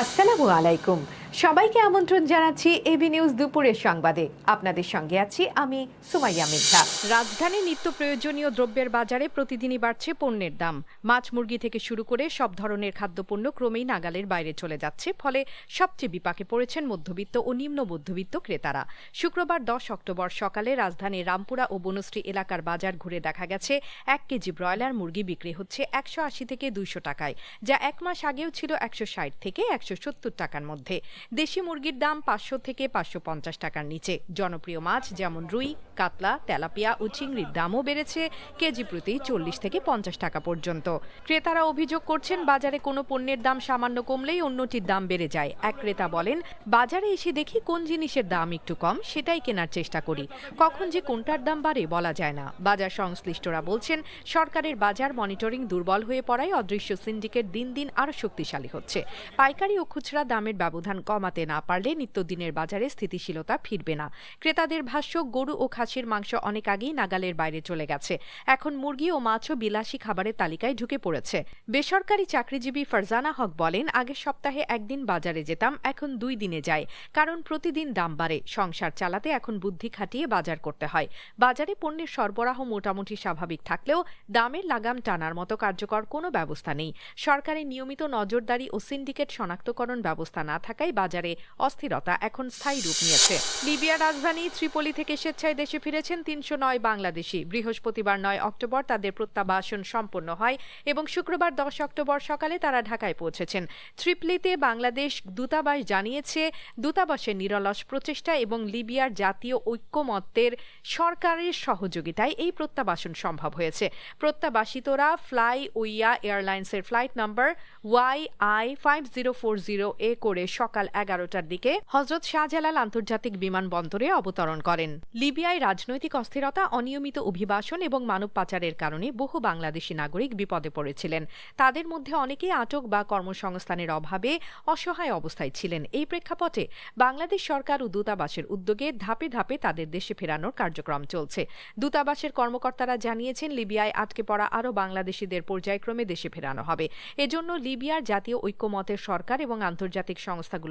আসসালামু আলাইকুম। সবাইকে আমন্ত্রণ জানাচ্ছি এবি নিউজ দুপুরের সংবাদে। আপনাদের সঙ্গে আছি আমি সুমাইয়া মির্জা রাজধানী নিত্য প্রয়োজনীয় দ্রব্যের বাজারে প্রতিদিনই বাড়ছে পণ্যের দাম। মাছ মুরগি থেকে শুরু করে সব ধরনের খাদ্যপণ্য ক্রমেই নাগালের বাইরে চলে যাচ্ছে, ফলে সবচেয়ে বিপাকে পড়েছেন মধ্যবিত্ত ও নিম্ন মধ্যবিত্ত ক্রেতারা। শুক্রবার দশ অক্টোবর সকালে রাজধানীর রামপুরা ও বনশ্রী এলাকার বাজার ঘুরে দেখা গেছে, এক কেজি ব্রয়লার মুরগি বিক্রি হচ্ছে একশো আশি থেকে দুইশো টাকায়, যা এক মাস আগেও ছিল একশো ষাট থেকে একশো সত্তর টাকার মধ্যে। দেশি মুরগির দাম পাঁচশো থেকে পাঁচশো পঞ্চাশ টাকার নিচে। জনপ্রিয় মাছ যেমন রুই, কাতলা, তেলাপিয়া ও চিংড়ির দামও বেড়েছে, কেজি প্রতি চল্লিশ থেকে পঞ্চাশ টাকা পর্যন্ত। ক্রেতারা অভিযোগ করছেন, বাজারে কোনো পণ্যের দাম সামান্য কমলেই অন্যটির দাম বেড়ে যায়। এক ক্রেতা বলেন, বাজারে এসে দেখি কোন জিনিসের দাম একটু কম, সেটাই কেনার চেষ্টা করি। কখন যে কোনটার দাম বাড়ে বলা যায় না। বাজার সংশ্লিষ্টরা বলছেন, সরকারের বাজার মনিটরিং দুর্বল হয়ে পড়ায় অদৃশ্য সিন্ডিকেট দিন দিন আরও শক্তিশালী হচ্ছে। পাইকারি ও খুচরা দামের ব্যবধান কমাতে না পারলে নিত্যদিনের বাজারে স্থিতিশীলতা ফিরবে না। ক্রেতাদের ভাষ্য, গরু ও খাসির মাংস অনেক আগেই নাগালের বাইরে চলে গেছে। এখন মুরগি ও মাছও বিলাসী খাবারের তালিকায় ঢুকে পড়েছে। বেসরকারি চাকরিজীবী ফারজানা হক বলেন, আগের সপ্তাহে একদিন বাজারে যেতাম, এখন দুই দিনে যায় কারণ প্রতিদিন দাম বাড়ে, সংসার চালাতে এখন বুদ্ধি খাটিয়ে বাজার করতে হয়। বাজারে পণ্যের সরবরাহ মোটামুটি স্বাভাবিক থাকলেও দামের লাগাম টানার মতো কার্যকর কোনো ব্যবস্থা নেই। সরকারের নিয়মিত নজরদারি ও সিন্ডিকেট শনাক্তকরণ ব্যবস্থা না থাকায় বাজারে। অস্থিরতা এখন স্থায়ী রূপ নিয়েছে। লিবিয়ার রাজধানী ত্রিপলি থেকে স্বেচ্ছায় দেশে ফিরেছেন তিনশো নয় বাংলাদেশি। বৃহস্পতিবার নয় অক্টোবর তাদের প্রত্যাবাসন সম্পন্ন হয় এবং শুক্রবার দশ অক্টোবর সকালে তারা ঢাকায় পৌঁছেছেন। ত্রিপলিতে বাংলাদেশ দূতাবাস জানিয়েছে, দূতাবাসের নিরলস প্রচেষ্টা এবং লিবিয়ার জাতীয় ঐক্যমত্যের সরকারের সহযোগিতায় এই প্রত্যাবাসন সম্ভব হয়েছে। প্রত্যাবাসিতরা ফ্লাই ওইয়া এয়ারলাইন্সের flight number Y I five zero four zero এ করে সকাল এগারোটার দিকে হজরত শাহজালাল আন্তর্জাতিক বিমানবন্দরে অবতরণ করেন। লিবিয়ায় রাজনৈতিক অস্থিরতা, অনিয়মিত অভিবাসন এবং মানব পাচারের কারণে বহু বাংলাদেশি নাগরিক বিপদে পড়েছিলেন। তাদের মধ্যে অনেকেই আটক বা কর্মসংস্থানের অভাবে অসহায় অবস্থায় ছিলেন। এই প্রেক্ষাপটে বাংলাদেশ সরকার ও দূতাবাসের উদ্যোগে ধাপে ধাপে তাদের দেশে ফেরানোর কার্যক্রম চলছে। দূতাবাসের কর্মকর্তারা জানিয়েছেন, লিবিয়ায় আটকে পড়া আরও বাংলাদেশিদের পর্যায়ক্রমে দেশে ফেরানো হবে। এজন্য লিবিয়ার জাতীয় ঐক্যমতের সরকার এবং আন্তর্জাতিক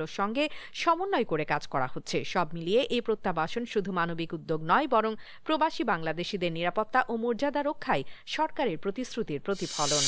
সংস্থাগুলোর সঙ্গে সমন্বয় করে কাজ করা হচ্ছে। সব মিলিয়ে এই প্রত্যাবাসন শুধু মানবিক উদ্যোগ নয়, বরং প্রবাসী বাংলাদেশিদের নিরাপত্তা ও মর্যাদা রক্ষায় সরকারের প্রতিশ্রুতির প্রতিফলন।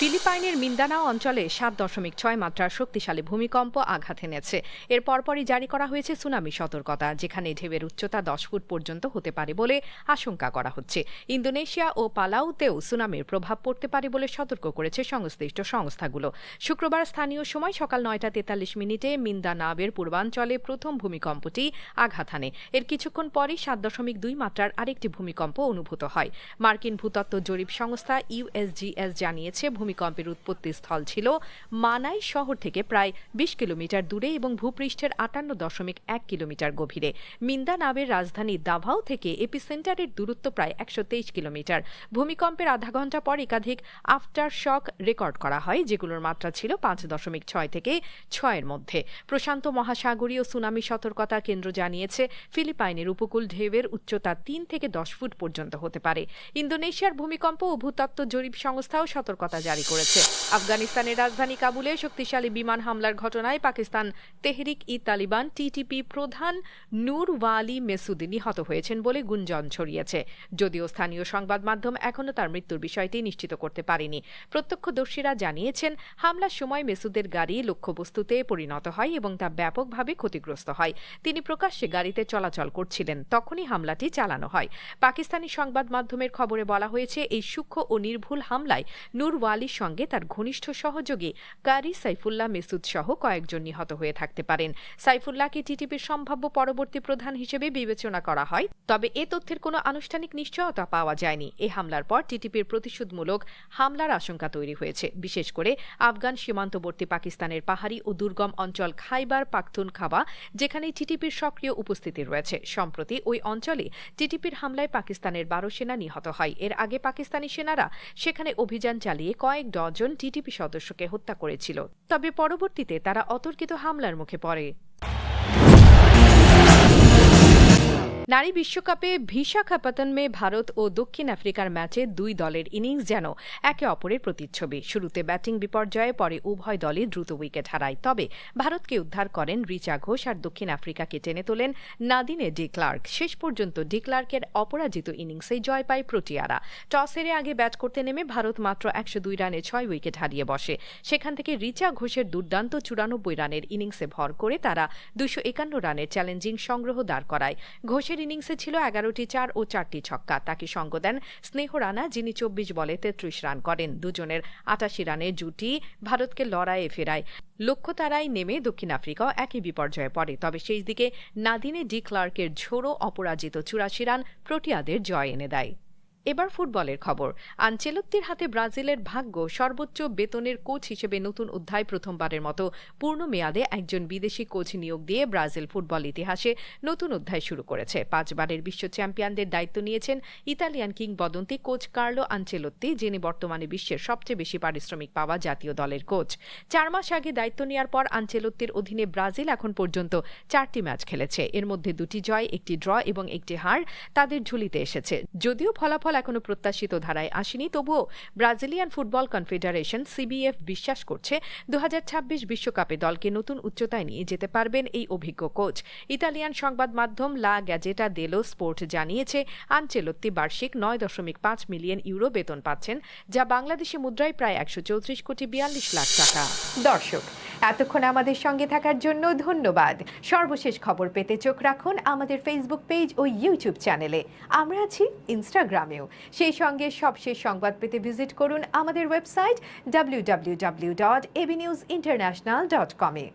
ফিলিপাইনের মিন্দানাও অঞ্চলে সাত দশমিক ছয় মাত্রার শক্তিশালী ভূমিকম্প আঘাত এনেছে। এর পরপরই জারি করা হয়েছে সুনামি সতর্কতা, যেখানে ঢেউয়ের উচ্চতা দশ ফুট পর্যন্ত হতে পারে বলে আশঙ্কা করা হচ্ছে। ইন্দোনেশিয়া ও পালাউতেও সুনামির প্রভাব পড়তে পারে বলে সতর্ক করেছে সংশ্লিষ্ট সংস্থাগুলো। শুক্রবার স্থানীয় সময় সকাল নয়টা তেতাল্লিশ মিনিটে মিন্দানাবের পূর্বাঞ্চলে প্রথম ভূমিকম্পটি আঘাত হানে। এর কিছুক্ষণ পরই সাত দশমিক দুই মাত্রার আরেকটি ভূমিকম্প অনুভূত হয়। মার্কিন ভূতত্ত্ব জরিপ সংস্থা ইউএসজিএস জানিয়েছে ভূমিকম্পের উৎপত্তি স্থল ছিল মানাই শহর থেকে প্রায় বিশ কিলোমিটার দূরে এবং ভূপৃষ্ঠের আটান্ন দশমিক এক কিলোমিটার গভীরে। মিন্দানাবের রাজধানী দাভাও থেকে এপিসেন্টারের দূরত্ব প্রায় একশো তেইশ কিলোমিটার। ভূমিকম্পের আধা ঘণ্টা পর একাধিক আফটার শক রেকর্ড করা হয়, যেগুলোর মাত্রা ছিল পাঁচ দশমিক ছয় থেকে ছয়ের মধ্যে। প্রশান্ত মহাসাগরীয় সুনামি সতর্কতা কেন্দ্র জানিয়েছে, ফিলিপাইনের উপকূল ঢেউয়ের উচ্চতা তিন থেকে দশ ফুট পর্যন্ত হতে পারে। ইন্দোনেশিয়ার ভূমিকম্প ও ভূতত্ত্ব জরিপ সংস্থাও সতর্কতা জারি করেছে। আফগানিস্তানের রাজধানী কাবুলে শক্তিশালী বিমান হামলার ঘটনায় পাকিস্তান, তেহরিক ই তালিবান টিটিপি প্রধান নূর ওয়ালি মেসুদি নিহত হয়েছেন বলে গুঞ্জন ছড়িয়েছে। যদিও স্থানীয় সংবাদ মাধ্যম এখনও তার মৃত্যুর বিষয়টি নিশ্চিত করতে পারেনি। প্রত্যক্ষদর্শীরা জানিয়েছেন, হামলার সময় মেসুদের গাড়ি লক্ষ্যবস্তুতে পরিণত হয় এবং তা ব্যাপকভাবে ক্ষতিগ্রস্ত হয়। তিনি প্রকাশ্যে গাড়িতে চলাচল করছিলেন, তখনই হামলাটি চালানো হয়। পাকিস্তানি সংবাদ মাধ্যমের খবরে বলা হয়েছে, এই সূক্ষ্ম ও নির্ভুল হামলায় নূর ওয়ালির সঙ্গে তার ঘনিষ্ঠ সহযোগী কারি সাইফুল্লাহ মেসুদ সহ কয়েকজন নিহত হয়ে থাকতে পারেন। সাইফুল্লাহকে টিটিপির সম্ভাব্য পরবর্তী প্রধান হিসেবে বিবেচনা করা হয়, তবে এ তথ্যের কোনো আনুষ্ঠানিক নিশ্চয়তা পাওয়া যায়নি। এ হামলার পর টিটিপির প্রতিশোধমূলক হামলার আশঙ্কা তৈরি হয়েছে। বিশেষ করে আফগান সীমান্তবর্তী পাকিস্তানের পাহাড়ি ও দুর্গম অঞ্চল খাইবার পাখতুন খাওয়া যেখানে টিটিপির সক্রিয় উপস্থিতি রয়েছে। সম্প্রতি ওই অঞ্চলে টিটিপির হামলায় পাকিস্তানের বারো সেনা নিহত হয়। এর আগে পাকিস্তানি সেনারা সেখানে অভিযান চালিয়ে কয়েক ডজন টিটিপি সদস্যকে হত্যা করেছিল। তবে পরবর্তীতে তারা অতর্কিত হামলার মুখে পড়ে। নারী বিশ্বকাপে বিশাখাপত্তনমে ভারত ও দক্ষিণ আফ্রিকার ম্যাচে দুই দলের ইনিংস যেন একে অপরের প্রতিচ্ছবি। শুরুতে ব্যাটিং বিপর্যয়ে পরে উভয় দলই দ্রুত উইকেট হারায়। তবে ভারতকে উদ্ধার করেন রিচা ঘোষ আর দক্ষিণ আফ্রিকাকে টেনে তোলেন নাদিনে ডি ক্লার্ক। শেষ পর্যন্ত ডি ক্লার্কের অপরাজিত ইনিংসেই জয় পায় প্রোটিয়ারা। টস হেরে আগে ব্যাট করতে নেমে ভারত মাত্র একশো দুই রানে ছয় উইকেট হারিয়ে বসে। সেখান থেকে রিচা ঘোষের দুর্দান্ত চুরানব্বই রানের ইনিংসে ভর করে তারা দুশো একান্ন রানের চ্যালেঞ্জিং সংগ্রহ দাঁড় করায়। ঘোষের ইনিংসে ছিল এগারোটি চার ও চারটি ছক্কা। তাকে সঙ্গ দেন স্নেহ রানা, যিনি চব্বিশ বলে তেত্রিশ রান করেন। দুজনের আটাশি রানের জুটি ভারতকে লড়াইয়ে ফেরায়। লক্ষ্য তারাই নেমে দক্ষিণ আফ্রিকাও একই বিপর্যয়ে পড়ে। তবে সেই দিকে নাদিনে ডি ক্লার্কের ঝোড়ো অপরাজিত চুরাশি রান প্রোটিয়াদের জয় এনে দেয়। এবার ফুটবলের খবর। আনচেলত্তির হাতে ব্রাজিলের ভাগ্য সর্বোচ্চ বেতনের কোচ হিসেবে নতুন অধ্যায় প্রথমবারের মতো। পূর্ণ মেয়াদে একজন বিদেশি কোচ নিয়োগ দিয়ে ব্রাজিল ফুটবল ইতিহাসে নতুন অধ্যায় শুরু করেছে। পাঁচবারের বিশ্ব চ্যাম্পিয়নদের দায়িত্ব নিয়েছেন ইতালিয়ান কিংবদন্তি কোচ কার্লো আনচেলত্তি, যিনি বর্তমানে বিশ্বের সবচেয়ে বেশি পারিশ্রমিক পাওয়া জাতীয় দলের কোচ। চার মাস আগে দায়িত্ব নেওয়ার পর আনচেলত্তির অধীনে ব্রাজিল এখন পর্যন্ত চারটি ম্যাচ খেলেছে। এর মধ্যে দুটি জয়, একটি ড্র এবং একটি হার তাদের ঝুলিতে এসেছে। যদিও ফলাফল এখনও প্রত্যাশিত ধারায় আসেনি। তবুও ব্রাজিলিয়ান ফুটবল কনফেডারেশন সিবিএফ বিশ্বাস করছে দু বিশ্বকাপে দলকে নতুন উচ্চতায় নিয়ে যেতে পারবেন এই অভিজ্ঞ কোচ। ইতালিয়ান সংবাদ মাধ্যম লা গ্যাজেটা দেলো স্পোর্ট জানিয়েছে, আনচেলত্তি বার্ষিক নয় দশমিক পাঁচ মিলিয়ন ইউরো বেতন পাচ্ছেন, যা বাংলাদেশি মুদ্রায় প্রায় একশো চৌত্রিশ কোটি বিয়াল্লিশ লাখ টাকা। দর্শক এতক্ষণ আমাদের সঙ্গে থাকার জন্য ধন্যবাদ। সর্বশেষ খবর পেতে চোখ রাখুন আমাদের ফেসবুক পেজ ও ইউটিউব চ্যানেলে আমরা আছি ইনস্টাগ্রামেও সেই সঙ্গে সবশেষ সংবাদ পেতে ভিজিট করুন আমাদের website W W W dot AB news international dot কমে